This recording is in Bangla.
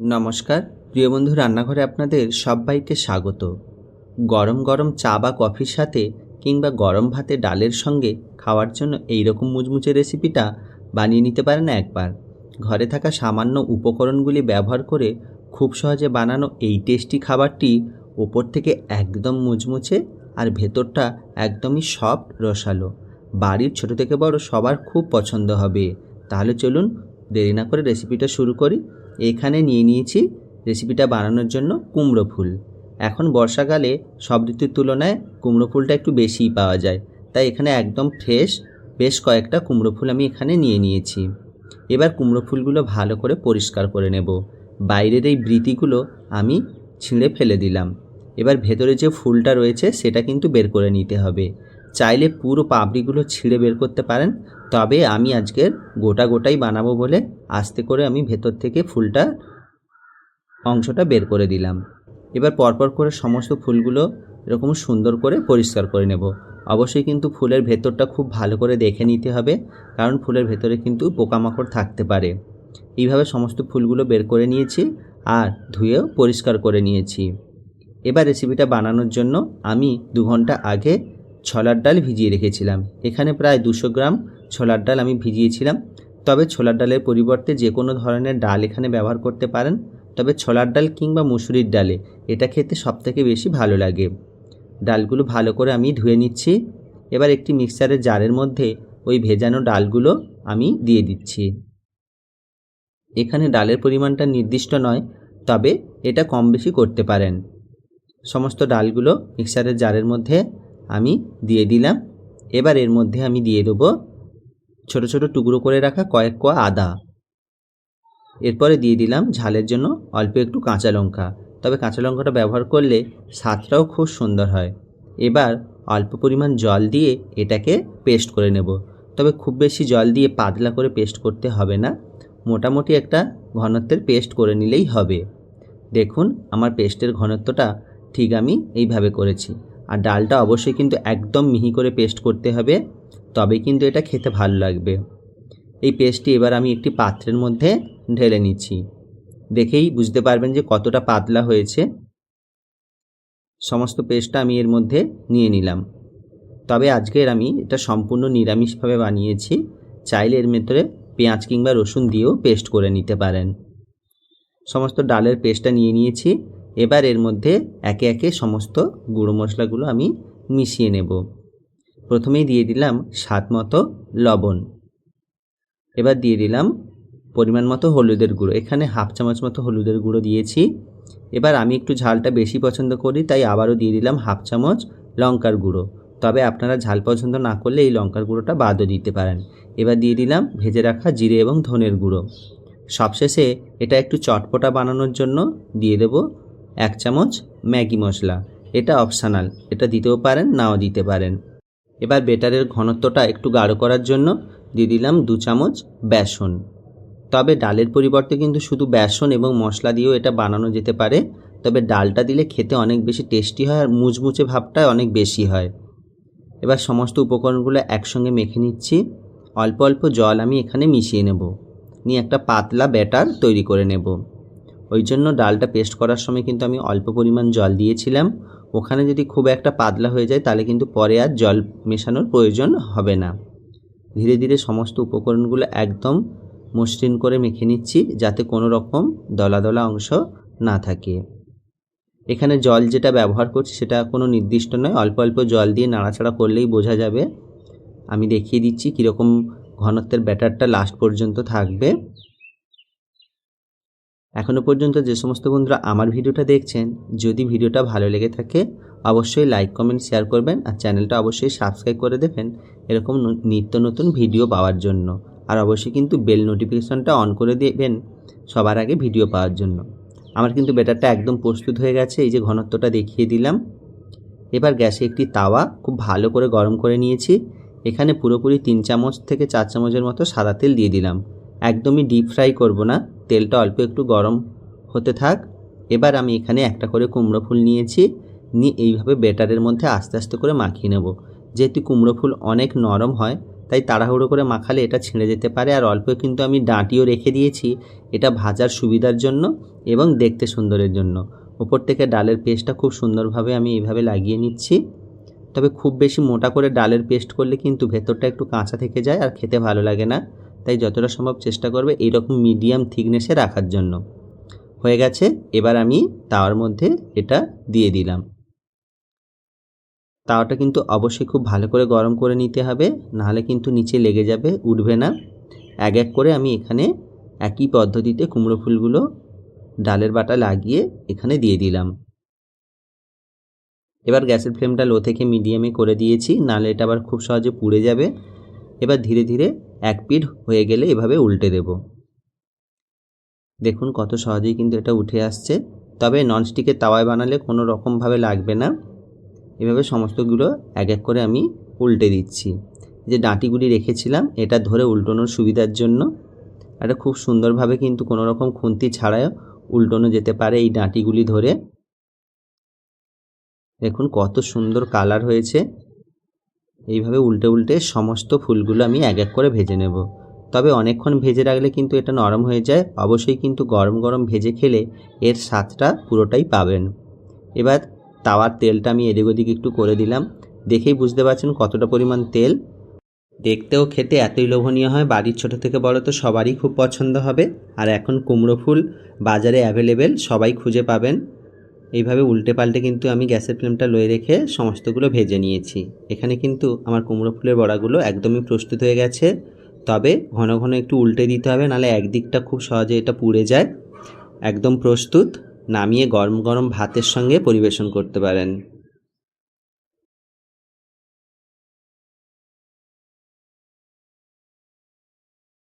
নমস্কার, প্রিয় বন্ধু, রান্নাঘরে আপনাদের সবাইকে স্বাগত। গরম গরম চা বা কফির সাথে কিংবা গরম ভাতে ডালের সঙ্গে খাওয়ার জন্য এই রকম মুচমুচে রেসিপিটা বানিয়ে নিতে পারেন একবার। ঘরে থাকা সামান্য উপকরণগুলি ব্যবহার করে খুব সহজে বানানো এই টেস্টি খাবারটি ওপর থেকে একদম মুচমুচে আর ভেতরটা একদমই সফট রসালো। বাড়ির ছোট থেকে বড় সবার খুব পছন্দ হবে। তাহলে চলুন দেরি না করে রেসিপিটা শুরু করি। এখানে নিয়ে নিয়েছি রেসিপিটা বানানোর জন্য কুমড়ো ফুল। এখন বর্ষাকালে সব ঋতুর তুলনায় কুমড়ো ফুলটা একটু বেশিই পাওয়া যায়। তাই এখানে একদম ফ্রেশ বেশ কয়েকটা কুমড়ো ফুল আমি এখানে নিয়ে নিয়েছি। এবার কুমড়ো ফুলগুলো ভালো করে পরিষ্কার করে নেব। বাইরের এই বৃতিগুলো আমি ছিঁড়ে ফেলে দিলাম। এবার ভেতরে যে ফুলটা রয়েছে সেটা কিন্তু বের করে নিতে হবে। চাইলে পুরো পাপড়িগুলো ছিঁড়ে বের করতে পারেন। তবে আমি আজকের গোটা গোটাই বানাবো বলে আস্তে করে আমি ভেতর থেকে ফুলটা, অংশটা বের করে দিলাম। এবার পরপর করে সমস্ত ফুলগুলো এরকম সুন্দর করে পরিষ্কার করে নেব। অবশ্যই কিন্তু ফুলের ভেতরটা খুব ভালো করে দেখে নিতে হবে, কারণ ফুলের ভেতরে কিন্তু পোকামাকড় থাকতে পারে। এইভাবে সমস্ত ফুলগুলো বের করে নিয়েছি আর ধুয়েও পরিষ্কার করে নিয়েছি। এবার রেসিপিটা বানানোর জন্য আমি দু ঘণ্টা আগে ছোলার ডাল ভিজিয়ে রেখেছিলাম। এখানে প্রায় দুশো গ্রাম ছোলার ডাল আমি ভিজিয়েছিলাম। তবে ছোলার ডালের পরিবর্তে যে কোনো ধরনের ডাল এখানে ব্যবহার করতে পারেন। তবে ছোলার ডাল কিংবা মুসুরির ডালে এটা খেতে সবথেকে বেশি ভালো লাগে। ডালগুলো ভালো করে আমি ধুয়ে নিচ্ছি। এবার একটি মিক্সারের জারের মধ্যে ওই ভেজানো ডালগুলো আমি দিয়ে দিচ্ছি। এখানে ডালের পরিমাণটা নির্দিষ্ট নয়, তবে এটা কম বেশি করতে পারেন। সমস্ত ডালগুলো মিক্সারের জারের মধ্যে আমি দিয়ে দিলাম। এবার এর মধ্যে আমি দিয়ে দেবো ছোট ছোট টুকরো করে রাখা কয়েক কোয়া আদা। এরপরে দিয়ে দিলাম ঝালের জন্য অল্প একটু কাঁচা লঙ্কা। তবে কাঁচা লঙ্কাটা ব্যবহার করলে স্বাদটাও খুব সুন্দর হয়। এবার অল্প পরিমাণ জল দিয়ে এটাকে পেস্ট করে নেব। তবে খুব বেশি জল দিয়ে পাতলা করে পেস্ট করতে হবে না। মোটামুটি একটা ঘনত্বের পেস্ট করে নিলেই হবে। দেখুন, আমার পেস্টের ঘনত্বটা ঠিক আমি এইভাবে করেছি। আর ডালটা অবশ্যই কিন্তু একদম মিহি করে পেস্ট করতে হবে, তবে কিন্তু এটা খেতে ভালো লাগবে। এই পেস্টটি এবার আমি একটি পাত্রের মধ্যে ঢেলে নিচ্ছি। দেখেই বুঝতে পারবেন যে কতটা পাতলা হয়েছে। সমস্ত পেস্টটা আমি এর মধ্যে নিয়ে নিলাম। তবে আজকের আমি এটা সম্পূর্ণ নিরামিষভাবে বানিয়েছি, চাইলে এর ভেতরে পেঁয়াজ কিংবা রসুন দিয়েও পেস্ট করে নিতে পারেন। সমস্ত ডালের পেস্টটা নিয়ে নিয়েছি। এবার এর মধ্যে একে একে সমস্ত গুঁড়ো মশলাগুলো আমি মিশিয়ে নেব। প্রথমেই দিয়ে দিলাম স্বাদ মতো লবণ। এবার দিয়ে দিলাম পরিমাণ মতো হলুদের গুঁড়ো। এখানে হাফ চামচ মতো হলুদের গুঁড়ো দিয়েছি। এবার আমি একটু ঝালটা বেশি পছন্দ করি, তাই আবারও দিয়ে দিলাম হাফ চামচ লঙ্কার গুঁড়ো। তবে আপনারা ঝাল পছন্দ না করলে এই লঙ্কার গুঁড়োটা বাদও দিতে পারেন। এবার দিয়ে দিলাম ভেজে রাখা জিরে এবং ধনের গুঁড়ো। সবশেষে এটা একটু চটপটা বানানোর জন্য দিয়ে দেব এক চামচ ম্যাগি মশলা। এটা অপশানাল। এটা দিতেও পারেন, নাও দিতে পারেন। এবার বেটারের ঘনত্বটা একটু গাঢ় করার জন্য দিয়ে দিলাম দু চামচ বেসন। তবে ডালের পরিবর্তে কিন্তু শুধু বেসন এবং মশলা দিয়েও এটা বানানো যেতে পারে। তবে ডালটা দিলে খেতে অনেক বেশি টেস্টি হয় আর মুচমুচে ভাবটা অনেক বেশি হয়। এবার সমস্ত উপকরণগুলো একসঙ্গে মেখে নিচ্ছি। অল্প অল্প জল আমি এখানে মিশিয়ে নেব। নিয়ে একটা পাতলা ব্যাটার তৈরি করে নেব। ওই জন্য ডালটা পেস্ট করার সময় কিন্তু আমি অল্প পরিমাণ জল দিয়েছিলাম। ওখানে যদি খুব একটা পাতলা হয়ে যায়, তাহলে কিন্তু পরে আর জল মেশানোর প্রয়োজন হবে না। ধীরে ধীরে সমস্ত উপকরণগুলো একদম মসৃণ করে মেখে নিচ্ছি, যাতে কোনো রকম দলা দলা অংশ না থাকে। এখানে জল যেটা ব্যবহার করছি, সেটা কোনো নির্দিষ্ট নয়। অল্প অল্প জল দিয়ে নাড়াচাড়া করলেই বোঝা যাবে। আমি দেখিয়ে দিচ্ছি কীরকম ঘনত্বের ব্যাটারটা লাস্ট পর্যন্ত থাকবে। এখনও পর্যন্ত যে সমস্ত বন্ধুরা আমার ভিডিওটা দেখছেন, যদি ভিডিওটা ভালো লেগে থাকে, অবশ্যই লাইক কমেন্ট শেয়ার করবেন আর চ্যানেলটা অবশ্যই সাবস্ক্রাইব করে দেবেন এরকম নিত্য নতুন ভিডিও পাওয়ার জন্য। আর অবশ্যই কিন্তু বেল নোটিফিকেশনটা অন করে দেবেন সবার আগে ভিডিও পাওয়ার জন্য। আমার কিন্তু ব্যাটারটা একদম প্রস্তুত হয়ে গেছে, এই যে ঘনত্বটা দেখিয়ে দিলাম। এবার গ্যাসে একটি তাওয়া খুব ভালো করে গরম করে নিয়েছি। এখানে পুরোপুরি তিন চামচ থেকে চার চামচের মতো সাদা তেল দিয়ে দিলাম। একদমই ডিপ ফ্রাই করব না। তেলটা অল্প একটু গরম হতে থাক। এবার আমি এখানে একটা করে কুমড়ো ফুল নিয়েছি। নিয়ে এইভাবে ব্যাটারের মধ্যে আস্তে আস্তে করে মাখিয়ে নেব। যেহেতু কুমড়ো ফুল অনেক নরম হয়, তাই তাড়াহুড়ো করে মাখালে এটা ছিঁড়ে যেতে পারে। আর অল্প কিন্তু আমি ডাঁটিও রেখে দিয়েছি, এটা ভাজার সুবিধার জন্য এবং দেখতে সুন্দরের জন্য। ওপর থেকে ডালের পেস্টটা খুব সুন্দরভাবে আমি এইভাবে লাগিয়ে নিচ্ছি। তবে খুব বেশি মোটা করে ডালের পেস্ট করলে কিন্তু ভেতরটা একটু কাঁচা থেকে যায় আর খেতে ভালো লাগে না। তাই যতটা সম্ভব চেষ্টা করবে এইরকম মিডিয়াম থিকনেসে রাখার জন্য। হয়ে গেছে, এবার আমি তাওয়ার মধ্যে এটা দিয়ে দিলাম। তাওয়াটা কিন্তু অবশ্যই খুব ভালো করে গরম করে নিতে হবে, নাহলে কিন্তু নিচে লেগে যাবে, উঠবে না। এক এক করে আমি এখানে একই পদ্ধতিতে কুমড়ো ফুলগুলো ডালের বাটা লাগিয়ে এখানে দিয়ে দিলাম। এবার গ্যাসের ফ্লেমটা লো থেকে মিডিয়ামে করে দিয়েছি, নাহলে এটা আবার খুব সহজে পুড়ে যাবে। এবার ধীরে ধীরে এক পিঠ হয়ে গেলে এভাবে উল্টে দেব। দেখুন কত সহজেই কিন্তু এটা উঠে আসছে। তবে ননস্টিকের তাওয়ায় বানালে কোনো রকমভাবে লাগবে না। এভাবে সমস্তগুলো এক এক করে আমি উল্টে দিচ্ছি। যে ডাঁটিগুলি রেখেছিলাম, এটা ধরে উল্টোনোর সুবিধার জন্য। এটা খুব সুন্দরভাবে কিন্তু কোনো রকম খুন্তি ছাড়াও উল্টোনো যেতে পারে এই ডাঁটিগুলি ধরে। দেখুন কত সুন্দর কালার হয়েছে। এইভাবে উল্টে উল্টে সমস্ত ফুলগুলো আমি এক এক করে ভেজে নেব। তবে অনেকক্ষণ ভেজে রাখলে কিন্তু এটা নরম হয়ে যায়, অবশ্যই কিন্তু গরম গরম ভেজে খেলে এর স্বাদটা পুরোটাই পাবেন। এবার তাওয়ার তেলটা আমি এদিক ওদিক একটু করে দিলাম। দেখেই বুঝতে পারছেন কতটা পরিমাণ তেল। দেখতেও খেতে এতই লোভনীয় হয়, বাড়ির ছোট থেকে বড় তো সবারই খুব পছন্দ হবে। আর এখন কুমড়ো ফুল বাজারে অ্যাভেলেবেল সবাই খুঁজে পাবেন। এইভাবে উল্টে পাল্টে কিন্তু আমি গ্যাসের ফ্লেমটা লয়ে রেখে সমস্তগুলো ভেজে নিয়েছি। এখানে কিন্তু আমার কুমড়ো ফুলের বড়াগুলো একদমই প্রস্তুত হয়ে গেছে। তবে ঘন ঘন একটু উল্টে দিতে হবে নাহলে একদিকটা খুব সহজে এটা পুড়ে যায়। একদম প্রস্তুত, নামিয়ে গরম গরম ভাতের সঙ্গে পরিবেশন করতে পারেন।